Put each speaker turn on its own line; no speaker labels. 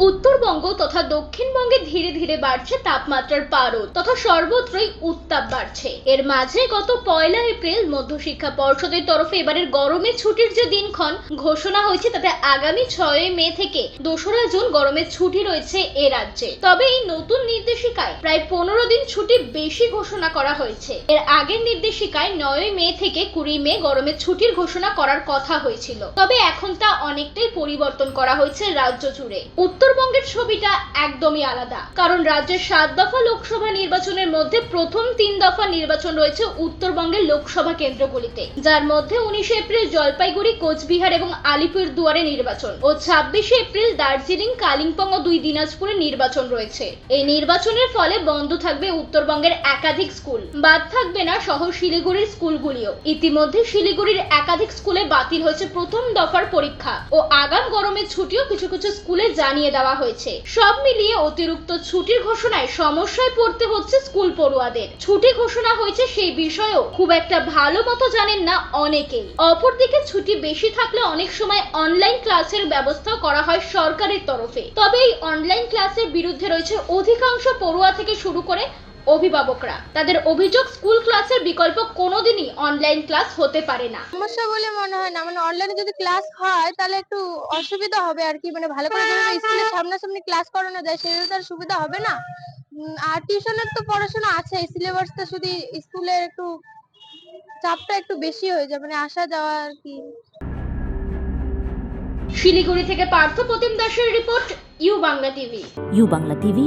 উত্তরবঙ্গ তথা দক্ষিণবঙ্গে ধীরে ধীরে বাড়ছে তাপমাত্রার পারদ তথা সর্বত্রই উত্তাপ বাড়ছে। এর মাঝে গত পয়লা এপ্রিল মধ্যশিক্ষা পর্ষদের তরফে এবারের গরমের ছুটির যে দিনক্ষণ ঘোষণা হয়েছে তাতে আগামী ছয় মে থেকে দোসরা জুন গরমের ছুটি রয়েছে এ রাজ্যে। তবে এই নতুন নির্দেশিকায় প্রায় পনেরো দিন ছুটি বেশি ঘোষণা করা হয়েছে। এর আগের নির্দেশিকায় নয় মে থেকে কুড়ি মে গরমের ছুটির ঘোষণা করার কথা হয়েছিল। তবে এখন তা অনেকটাই পরিবর্তন করা হয়েছে রাজ্য জুড়ে। উত্তরবঙ্গের ছবিটা একদমই আলাদা। কারণ রাজ্যের সাত দফা লোকসভা নির্বাচনের মধ্যে প্রথম তিন দফা নির্বাচন রয়েছে উত্তরবঙ্গের লোকসভা কেন্দ্রগুলিতে। যার মধ্যে উনিশে এপ্রিল জলপাইগুড়ি, কোচবিহার এবং আলিপুর দুয়ারে নির্বাচন ও ছাব্বিশে এপ্রিল দার্জিলিং, কালিম্পং ও দুই দিনাজপুরে নির্বাচন রয়েছে। এই নির্বাচনের ফলে বন্ধ থাকবে উত্তরবঙ্গের একাধিক স্কুল। বাদ থাকবে না শহর শিলিগুড়ির স্কুলগুলিও। ইতিমধ্যে শিলিগুড়ির একাধিক স্কুলে বাতিল হয়েছে প্রথম দফার পরীক্ষা ও আগাম গরমের ছুটিও কিছু কিছু স্কুলে জানিয়ে দেওয়া হয়েছে। সব মিলিয়ে অতিরিক্ত ছুটির ঘোষণায় সমস্যায় পড়তে হচ্ছে স্কুল পড়ুয়াদের। ছুটি ঘোষণা হয়েছে সেই বিষয়েও খুব একটা ভালো মতো জানেন না অনেকেই। অপরদিকে ছুটি বেশি থাকলে অনেক সময় অনলাইন ক্লাসের ব্যবস্থা করা হয় সরকারের তরফে। তবে এই অনলাইন ক্লাসের বিরুদ্ধে রয়েছে অধিকাংশ পড়ুয়া থেকে শুরু করে অভিভাবকরা। তাদের অভিযোগ স্কুল ক্লাসের বিকল্প কোনোদিনই অনলাইন ক্লাস হতে পারে না।
সমস্যা বলে মনে হয় না। মানে অনলাইনে যদি ক্লাস হয় তাহলে একটু অসুবিধা হবে আর কি। মানে ভালো করে যদি স্কুলের সামনাসামনি ক্লাস করানো যায় সেটা তো আর সুবিধা হবে না। আর টিউশনের তো পড়াশোনা আছে। সিলেবাসটা শুধু স্কুলের একটু চাপটা একটু বেশি হয়ে যায় মানে আসা যাওয়া আর কি।
শিলিগুড়ি থেকে পার্থ প্রতিম দাসের report U Bangla TV.
U Bangla TV